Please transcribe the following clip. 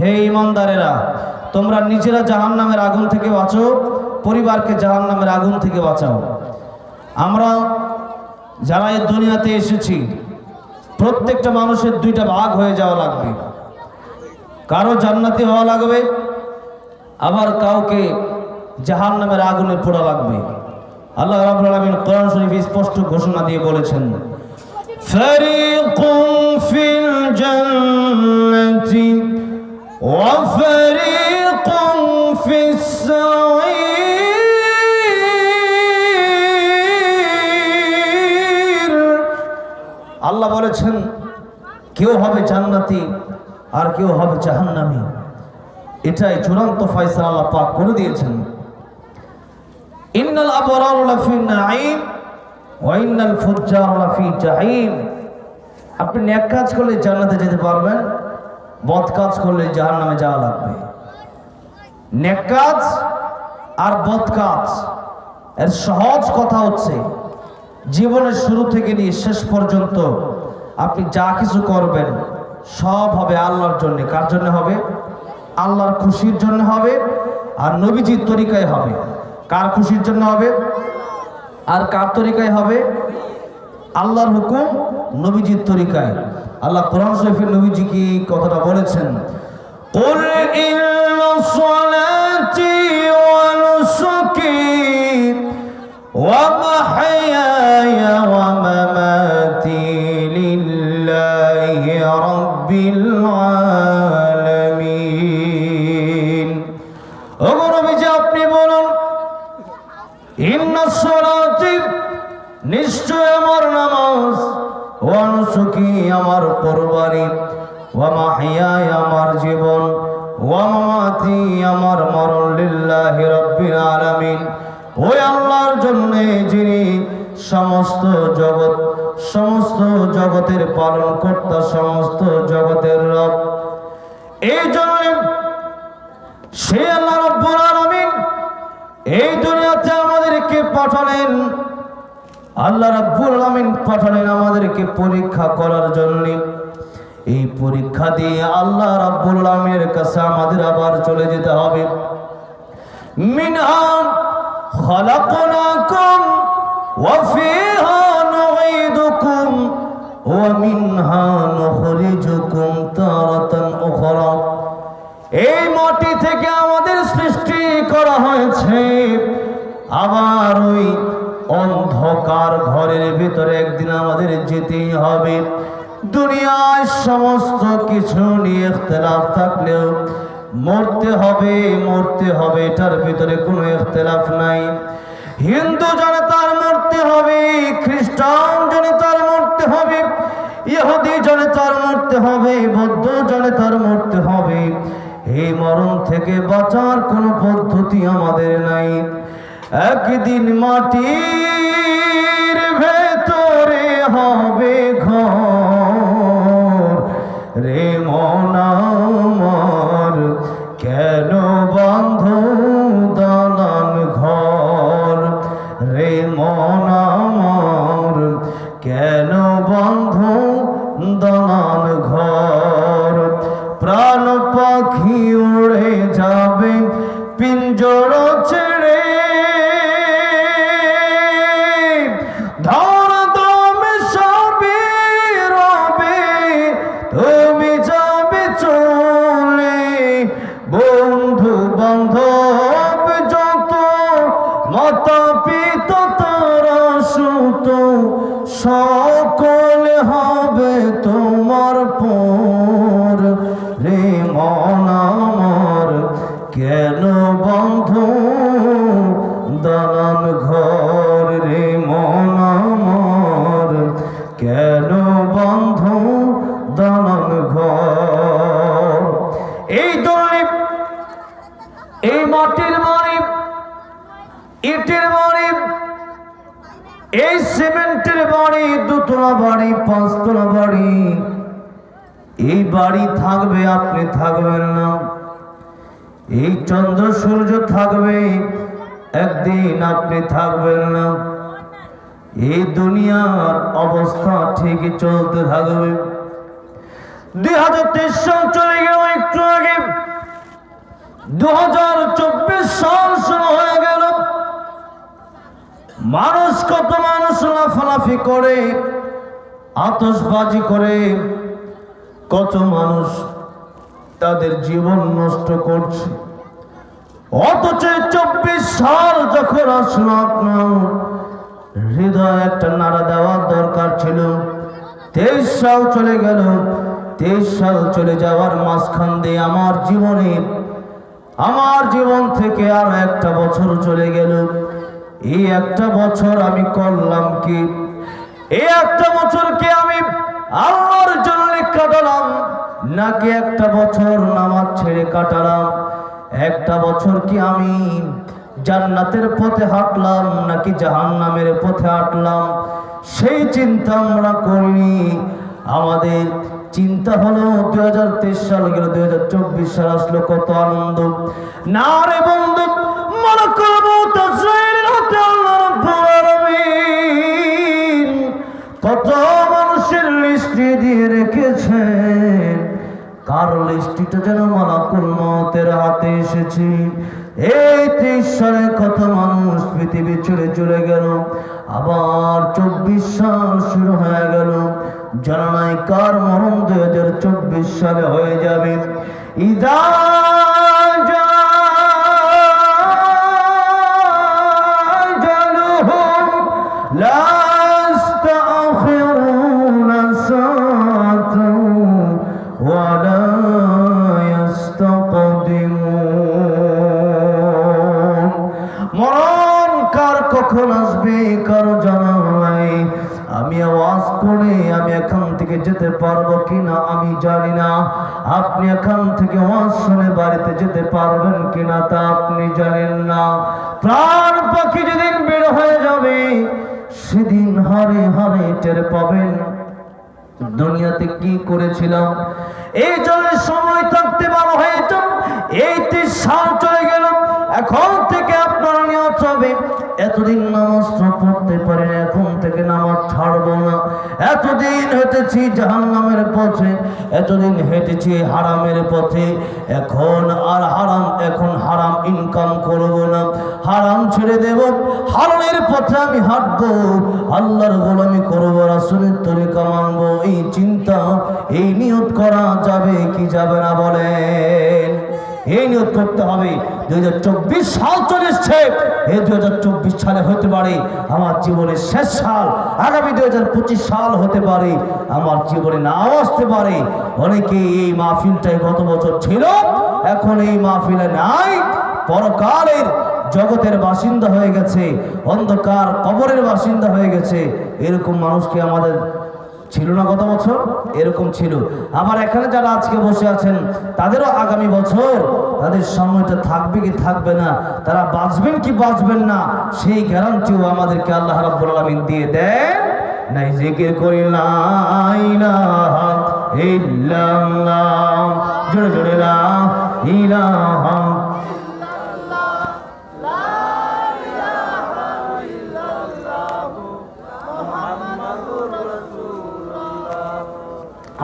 হে ইমানদারেরা তোমরা নিজেরা জাহান নামের আগুন থেকে বাঁচো, পরিবারকে জাহান নামের আগুন থেকে বাঁচাও। আমরা যারা এই দুনিয়াতে এসেছি, প্রত্যেকটা মানুষের দুইটা ভাগ হয়ে যাওয়া লাগবে। কারও জান্নাতি হওয়া লাগবে, আবার কাউকে জাহান নামের আগুনে পোড়া লাগবে। আল্লাহ রাবুল কোরআন শরীফ স্পষ্ট ঘোষণা দিয়ে বলেছেন ফেরি কুমফিল الجنة وفريق في السعير আল্লাহ বলেছেন কেউ হবে জান্নাতি আর কেউ হবে জাহান্নামী এটাই চূড়ান্ত ফয়সালা আল্লাহ পাক করে দিয়েছেন ইন্নাল আবরার লাফি নাঈম ওয়া ইন্নাল ফুজ্জার লাফি জাহিম আপনি নেক কাজ করলে জান্নাতে যেতে পারবেন, বদ কাজ করলে জাহান্নামে যাওয়া লাগবে। নেক কাজ আর বদ কাজ, এর সহজ কথা হচ্ছে, জীবনের শুরু থেকে নিয়ে শেষ পর্যন্ত আপনি যা কিছু করবেন, সব হবে আল্লাহর জন্য। কার জন্য হবে? আল্লাহর খুশির জন্য হবে, আর নবীজির তরিকায় হবে। কার খুশির জন্য হবে? আর কার তরিকায় হবে? আল্লাহর হুকুম নবীজির তরিকায় আল্লাহ কোরআন শরীফের নবীজি কি কথাটা বলেছেন قل إن صلاتي ونسكي নিশ্চয় আমার নামাজ ওয়ানুসুকি আমার কোরবানি, ওয়া মাহিয়ায় আমার জীবন, ওয়া মামাতি আমার মরণ লিল্লাহি রাব্বিল আলামিন। ওই আল্লাহর জন্য যিনি সমস্ত জগৎ, সমস্ত জগতের পালন কর্তা সমস্ত জগতের রব এই জন্য সে আল্লাহ রব্বুল আলামিন এই দুনিয়াতে আমাদেরকে পাঠালেন। আল্লাহ রাব্বুল আলামিন পাঠালেন আমাদেরকে পরীক্ষা করার জন্য। এই পরীক্ষা দিয়ে আল্লাহ রাব্বুল আলামিনের কাছে আমাদের আবার চলে যেতে হবে। মিনহা খলাকনাকুম ওয়া ফিহা নুঈদুকুম ওয়া মিনহা নুখরিজুকুম তারাতান উখরা। এই মাটি থেকে আমাদের সৃষ্টি করা হয়েছে। আবার ওই অন্ধকার ঘরের ভিতরে একদিন আমাদের যেতেই হবে। দুনিয়ায় সমস্ত কিছু নিয়ে ইখতলাফ থাকলেও মরতে হবে মরতে হবে, এটার ভিতরে কোনো ইখতলাফ নাই। হিন্দু জনে তার মরতে হবে, খ্রিস্টান জনে তার মরতে হবে, ইহুদি জনে তার মরতে হবে, বৌদ্ধ জনে তার মরতে হবে। এই মরণ থেকে বাঁচার কোনো পদ্ধতি আমাদের নাই। একদিন মাটির হবে ঘর। রে মনামার কেন বন্ধ দালান ঘর? রে মনামার কেন বন্ধ দালান ঘর? প্রাণ পাখি উড়ে যাবে, পিঞ্জর দালান ঘর রে মন আমার। কেন বন্ধ দালান ঘর? এই দলে, এই মাটির বাড়ি ইটের বাড়ি এই সিমেন্টের বাড়ি, দুতলা বাড়ি, পাঁচতলা বাড়ি, এই বাড়ি থাকবে, আপনি থাকবেন না। এই চন্দ্র সূর্য থাকবে একদিন আপনি থাকবেন না। এই দুনিয়ার অবস্থা ঠিকই চলতে থাকবে। দুই হাজার তেইশ সাল চলে গেল একটু আগে। দু হাজার চব্বিশ সাল শুরু হয়ে গেল। মানুষ কত মানুষ লাফালাফি করে আতসবাজি করে। কত মানুষ তাদের জীবন নষ্ট করছে। অথচ চব্বিশ সাল যখন আসলো আপনার, হৃদয় একটা নাড়া দেওয়ার দরকার ছিল। তেইশ সাল চলে গেল। তেইশ সাল চলে যাওয়ার মাঝখান দিয়ে আমার জীবনে, আমার জীবন থেকে আরও একটা বছর চলে গেল। এই একটা বছর আমি করলাম কি? এই একটা বছরকে আমি আল্লাহর জন্য কাটালাম, নাকি একটা বছর নামাজ ছেড়ে কাটালাম? একটা বছর কি আমি জান্নাতের পথে হাঁটলাম নাকি জাহান্নামের পথে হাঁটলাম? সেই চিন্তা আমরা করিনি। আমাদের চিন্তা হলো দুই হাজার তেইশ সাল গেল দুই হাজার চব্বিশ সাল আসলো, কত আনন্দ। না রে বন্ধু, মনে করব কত মানুষের লিস্টি দিয়ে রেখেছেন কার লিস্টিটা যেন মালাকুল মতের হাতে এসেছে। এই ত্রিশ সালে কত মানুষ পৃথিবী ছেড়ে চলে গেল, আবার চব্বিশ সাল শুরু হয়ে গেল। জানা নাই কার মরণ দুই হাজার চব্বিশ সালে হয়ে যাবে। ইদা কখন আসবে কারও জানা নাই। আমি আওয়াজ করে আমি এখান থেকে যেতে পারব কিনা আমি জানি না। আপনি এখান থেকে আওয়াজ শুনে বাড়িতে যেতে পারবেন কিনা তা আপনি জানেন না। প্রাণ পাখি যেদিন বের হয়ে যাবে, সেদিন হারে হারে টের পাবেন। দুনিয়াতে কি করেছিলাম? এই জন্য সময় থাকতে ভালো হয়েছে এই তিন সাল চলে গেল এখন থেকে আপনার নিয়ত হবে, এতদিন নামাজ পড়তে পারেন এখন থেকে নামাজ ছাড়বো না। এতদিন হেঁটেছি জাহান্নামের পথে, এতদিন হেঁটেছি হারামের পথে, এখন আর হারাম, এখন হারাম ইনকাম করব না। হারাম ছেড়ে দেব, হারামের পথে আমি হাঁটবো, আল্লাহর গোলামি করব, রাসুলের তরিকা মানবো, এই চিন্তা, এই নিয়ত করা যাবে কি যাবে না বলেন। এই নিয়ত করতে হবে। দুই হাজার চব্বিশ সাল চলে এসছে। এই দুই হাজার চব্বিশ সালে হতে পারে আমার জীবনের শেষ সাল, আগামী দুই হাজার পঁচিশ সাল হতে পারে আমার জীবনে নাও আসতে পারে। অনেকে এই মাহফিলটাই গত বছর ছিল, এখন এই মাহফিলে নাই। পরকালের জগতের বাসিন্দা হয়ে গেছে, অন্ধকার কবরের বাসিন্দা হয়ে গেছে। এরকম মানুষকে আমাদের ছিল না গত বছর? এরকম ছিল। আবার এখানে যারা আজকে বসে আছেন, তাদেরও আগামী বছর তাদের সময়টা থাকবে কি থাকবে না, তারা বাঁচবেন কি বাঁচবেন না, সেই গ্যারান্টিও আমাদেরকে আল্লাহ রাব্বুল আলামিন দিয়ে দেন। নাই জিকির করি, লা ইলাহা ইল্লাল্লাহ। জোরে জোরে, লা ইলাহা